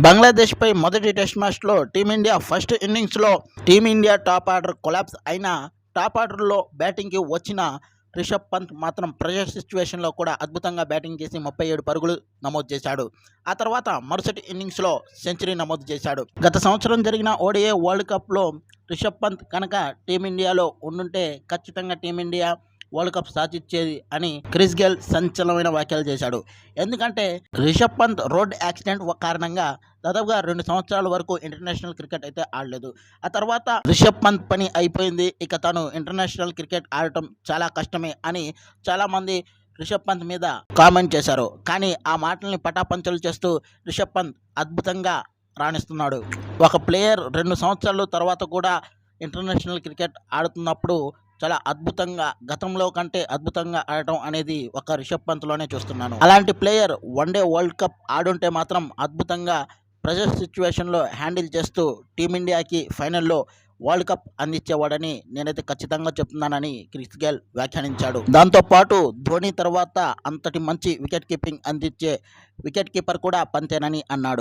బంగ్లాదేశ్పై మొదటి టెస్ట్ మ్యాచ్లో team India first ఇన్నింగ్స్లో team India top order collapse అయిన టాప్ ఆర్డర్లో బ్యాటింగ్కి వచ్చిన రిషబ్ పంత్ మాత్రం ప్రెషర్ సిచ్యువేషన్లో కూడా అద్భుతంగా బ్యాటింగ్ చేసి ముప్పై ఏడు పరుగులు నమోదు చేశాడు. ఆ తర్వాత మరుసటి ఇన్నింగ్స్లో సెంచరీ నమోదు చేశాడు. గత సంవత్సరం జరిగిన ఓడిఏ వరల్డ్ కప్లో రిషబ్ పంత్ కనుక టీమిండియాలో ఉండుంటే ఖచ్చితంగా టీమిండియా వరల్డ్ కప్ సాధించేది అని క్రిస్ గేల్ సంచలనమైన వ్యాఖ్యలు చేశాడు. ఎందుకంటే రిషబ్ పంత్ రోడ్ యాక్సిడెంట్ కారణంగా దాదాపుగా రెండు సంవత్సరాల వరకు ఇంటర్నేషనల్ క్రికెట్ అయితే ఆడలేదు. ఆ తర్వాత రిషబ్ పంత్ పని అయిపోయింది. ఇక తను ఇంటర్నేషనల్ క్రికెట్ ఆడటం చాలా కష్టమే అని చాలామంది రిషబ్ పంత్ మీద కామెంట్ చేశారు. కానీ ఆ మాటల్ని పటాపంచలు చేస్తూ రిషబ్ పంత్ అద్భుతంగా రాణిస్తున్నాడు. ఒక ప్లేయర్ రెండు సంవత్సరాల తర్వాత కూడా ఇంటర్నేషనల్ క్రికెట్ ఆడుతున్నప్పుడు చాలా అద్భుతంగా గతంలో కంటే అద్భుతంగా ఆడటం అనేది ఒక రిషబ్ పంత్లోనే చూస్తున్నాను. అలాంటి player one day World Cup ఆడుంటే మాత్రం అద్భుతంగా ప్రెజర్ సిచ్యువేషన్లో హ్యాండిల్ చేస్తూ టీమిండియాకి ఫైనల్లో వరల్డ్ కప్ అందించేవాడని నేనైతే ఖచ్చితంగా చెప్తున్నానని క్రిస్ గేల్ వ్యాఖ్యానించాడు. దాంతోపాటు ధోని తర్వాత అంతటి మంచి వికెట్ కీపింగ్ అందించే వికెట్ కీపర్ కూడా పంతేనని అన్నాడు.